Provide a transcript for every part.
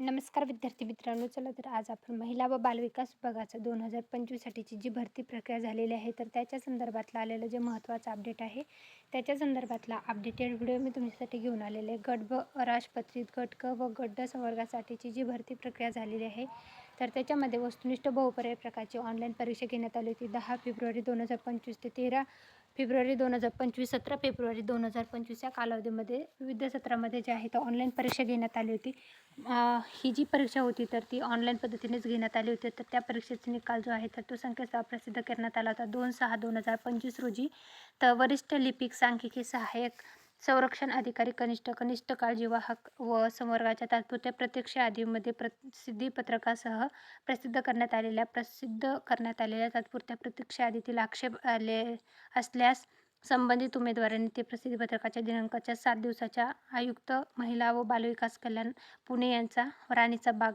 नमस्कार विद्यार्थी मित्रांनो चला तर आज आपण महिला व बालविकास विभागाचं दोन हजार पंचवीससाठीची जी भरती प्रक्रिया झालेली आहे तर त्याच्या संदर्भातलं आलेलं जे महत्त्वाचं अपडेट आहे त्याच्या संदर्भातला अपडेटेड व्हिडिओ मी तुमच्यासाठी घेऊन आलेले गट ब राजपत्रित गट क व गट ड संवर्गासाठीची जी भरती प्रक्रिया झालेली आहे तर त्याच्यामध्ये वस्तुनिष्ठ बहुपर्याय प्रकारची ऑनलाईन परीक्षा घेण्यात आली होती. दहा फेब्रुवारी दोन हजार पंचवीस ते तेरा फेब्रुवारी दोन हजार पंचवीस सतरा फेब्रुवारी दोन हजार पंचवीस या कालावधीमध्ये विविध सत्रामध्ये जे आहे तर ऑनलाईन परीक्षा घेण्यात आली होती. ही जी परीक्षा होती तर ती ऑनलाईन पद्धतीनेच घेण्यात आली होती. तर त्या परीक्षेचा निकाल जो आहे तर तो संकेतस्थळ प्रसिद्ध करण्यात आला होता. दोन सहा दोन हजार पंचवीस रोजी तर वरिष्ठ लिपिक सांख्यिकी सहाय्यक संरक्षण अधिकारी कनिष्ठ कनिष्ठ काळजी वाहक व संवर्गाच्या तात्पुरत्या प्रत्यक्ष यादीमध्ये प्रसिद्धी पत्रकासह प्रसिद्ध करण्यात आलेल्या प्रसिद्ध करण्यात आलेल्या तात्पुरत्या प्रत्यक्ष आदीतील आक्षेप आले असल्यास संबंधित उमेदवारांनी ते प्रसिद्धीपत्रकाच्या दिनांकाच्या सात दिवसाच्या आयुक्त महिला व बालविकास कल्याण पुणे यांचा राणीचा बाग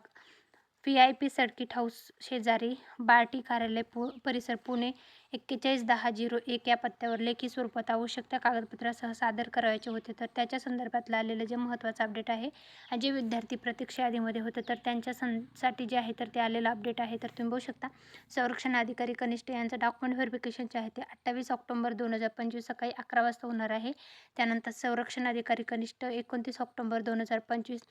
V I P circuit house शेजारी बार्टी कार्यालय पु परिसर पुणे एक्केचाळीस दहा झिरो एक या पत्त्यावर लेखी स्वरूपात आवश्यक त्या कागदपत्रासह सादर करायचे होते. तर त्याच्या संदर्भातलं आलेलं जे महत्त्वाचं अपडेट आहे जे विद्यार्थी प्रतीक्षा यादीमध्ये होते तर त्यांच्या साठी जे आहे तर ते आलेलं अपडेट आहे. तर तुम्ही बघू शकता संरक्षण अधिकारी कनिष्ठ यांचं डॉक्युमेंट व्हेरिफिकेशन जे आहे ते अठ्ठावीस ऑक्टोबर दोन हजार पंचवीस सकाळी अकरा वाजता होणार आहे. त्यानंतर संरक्षण अधिकारी कनिष्ठ एकोणतीस ऑक्टोबर दोन हजार पंचवीस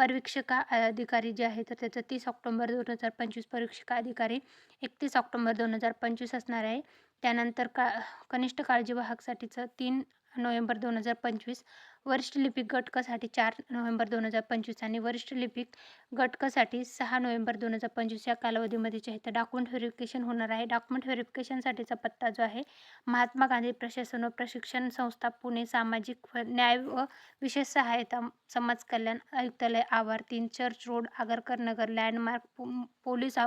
परीक्षका अधिकारी जे आहे तर त्याचं तीस ऑक्टोंबर दोन हजार पंचवीस परीक्षका अधिकारी एकतीस ऑक्टोंबर दोन हजार पंचवीस असणार आहे. त्यानंतर का कनिष्ठ काळजीवाहकसाठीचं तीन नोव्हेंबर दोन हजार पंचवीस वरिष्ठ लिपिक गटकासाठी चार नोव्हेंबर दोन हजार पंचवीस आणि वरिष्ठ लिपिक गटकासाठी सहा नोव्हेंबर दोन हजार पंचवीस या कालावधीमध्ये जे आहे तर डॉक्युमेंट व्हेरिफिकेशन होणार आहे. डॉक्युमेंट व्हेरिफिकेशनसाठीचा पत्ता जो आहे महात्मा गांधी प्रशासन व प्रशिक्षण संस्था पुणे सामाजिक न्याय व विशेष सहायता समाज कल्याण आयुक्तालय आवार तीन church road Agarkar Nagar landmark police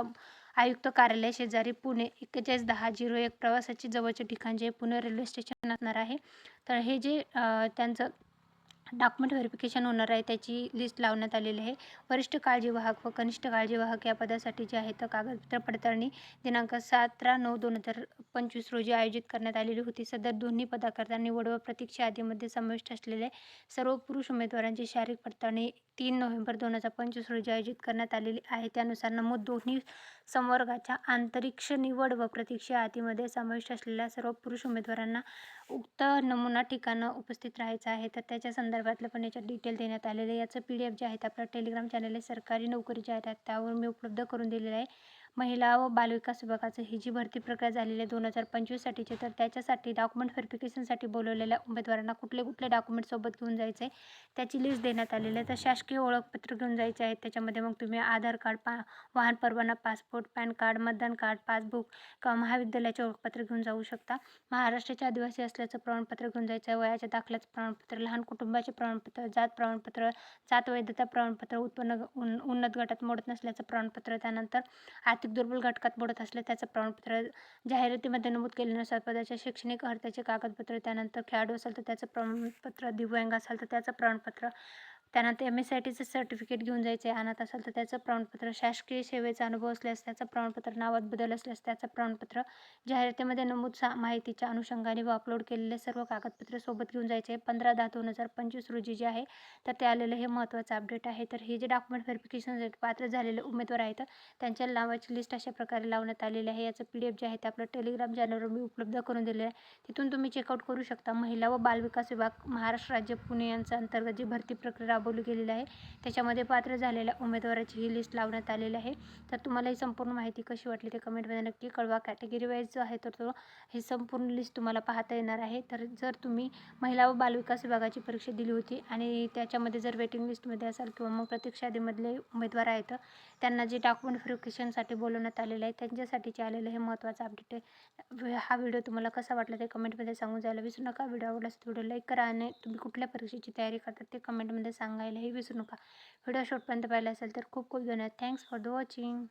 आयुक्त कार्यालय शेजारी पुणे एक्केचाळीस दहा झिरो एक प्रवासाची जवळचे ठिकाण जे पुणे रेल्वे स्टेशन असणार आहे. तर हे जे त्यांचं डॉक्युमेंट व्हेरिफिकेशन होणार आहे त्याची लिस्ट लावण्यात आलेली आहे. वरिष्ठ काळजीवाहक व कनिष्ठ काळजीवाहक या पदासाठी जे आहे तर कागदपत्र पडताळणी दिनांक सतरा नऊ दोन हजार पंचवीस रोजी आयोजित करण्यात आलेली होती. सदर दोन्ही पदाकरता निवड व प्रतीक्षा यादीमध्ये समाविष्ट असलेले सर्व पुरुष उमेदवारांची शारीरिक पडताळणी तीन नोव्हेंबर दोन हजार पंचवीस रोजी आयोजित करण्यात आलेली आहे. त्यानुसार नमूद दोन्ही संवर्गाच्या आंतरिक्ष निवड व प्रतीक्षा यादीमध्ये समाविष्ट असलेल्या सर्व पुरुष उमेदवारांना उक्त नमुना ठिकाणं उपस्थित राहायचं आहे. तर त्याच्या संदर्भातलं पण याच्यात डिटेल देण्यात आलेलं याचं पी डी एफ जे आहेत आपल्या टेलिग्राम चॅनल आहे सरकारी नोकरी जे आहेत त्यावर मी उपलब्ध करून दिलेलं आहे. महिला व बालविकास विभागाचं ही जी भरती प्रक्रिया झालेली आहे दोन हजार पंचवीससाठीची तर त्याच्यासाठी डॉक्युमेंट व्हेरिफिकेशनसाठी बोलवलेल्या उमेदवारांना कुठले कुठले डॉक्युमेंट सोबत घेऊन जायचे आहे त्याची लिस्ट देण्यात आलेली आहे. तर शासकीय ओळखपत्र घेऊन जायचे आहेत. त्याच्यामध्ये मग तुम्ही आधार कार्ड पा वाहन परवाना पासपोर्ट पॅन कार्ड मतदान कार्ड पासबुक किंवा महाविद्यालयाचे ओळखपत्र घेऊन जाऊ शकता. महाराष्ट्राचे आदिवासी असल्याचं प्रमाणपत्र घेऊन जायचं आहे. वयाच्या दाखल्याचं प्रमाणपत्र लहान कुटुंबाचे प्रमाणपत्र जात प्रमाणपत्र जात वैधता प्रमाणपत्र उत्पन्न उन्नत गटात मोडत नसल्याचं प्रमाणपत्र त्यानंतर आर्थिक दुर्बल घटकात बुडत असले त्याचं प्रमाणपत्र जाहिरातीमध्ये नमूद केल्यानुसार पदाच्या शैक्षणिक हर्त्याचे कागदपत्र त्यानंतर खेळाडू असेल तर त्याचं प्रमाणपत्र दिव्यांग असेल तर त्याचं प्रमाणपत्र त्यानंतर एम एस आय टीचं सर्टिफिकेट घेऊन जायचं आहे आणत असेल तर त्याचं प्रमाणपत्र शासकीय सेवेचा अनुभव असल्यास त्याचं प्रमाणपत्र नावात बदल असल्यास त्याचं प्रमाणपत्र जाहिरातीमध्ये नमूद सा माहितीच्या अनुषंगाने व अपलोड केलेले सर्व कागदपत्र सोबत घेऊन जायचे आहे पंधरा दहा दोन हजार पंचवीस रोजी जे आहे तर ते आलेलं हे महत्त्वाचं अपडेट आहे. तर हे जे डॉक्युमेंट व्हेरिफिकेशन पात्र झालेले उमेदवार आहेत त्यांच्या नावाची लिस्ट अशा प्रकारे लावण्यात आलेली आहे. याचं पी डी एफ जे आहे ते आपलं टेलिग्राम चॅनलवर मी उपलब्ध करून दिलेलं आहे. तिथून तुम्ही चेकआउट करू शकता. महिला व बालविकास विभाग महाराष्ट्र राज्य पुणे यांचा अंतर्गत जी भरती प्रक्रिया राबवली गेलेली आहे. त्याच्यामध्ये पात्र झालेल्या उमेदवाराची ही लिस्ट लावण्यात आलेली आहे. तर तुम्हाला ही संपूर्ण माहिती कशी वाटली ते कमेंटमध्ये नक्की कळवा. कॅटेगरी वाईज जो आहे तर तो हे संपूर्ण लिस्ट तुम्हाला पाहता येणार आहे. तर जर तुम्ही महिला व बालविकास विभागाची परीक्षा दिली होती आणि त्याच्यामध्ये जर वेटिंग लिस्टमध्ये असाल किंवा मग प्रतीक्षा यादीमधले उमेदवार आहेत त्यांना जे डॉक्युमेंट व्हेरिफिकेशनसाठी बोलवण्यात आलेलं आहे त्यांच्यासाठीचे आलेलं हे महत्त्वाचं अपडेट आहे. हा व्हिडिओ तुम्हाला कसा वाटला ते कमेंटमध्ये सांगून जायला विसरू नका. व्हिडिओ आवडल्यास व्हिडिओ लाईक करा आणि तुम्ही कुठल्या परीक्षेची तयारी करतात ते कमेंटमध्ये सांगायलाही विसरू नका. व्हिडिओ शॉर्टपर्यंत पाहिला असेल तर खूप खूप धन्यवाद. Thanks for the watching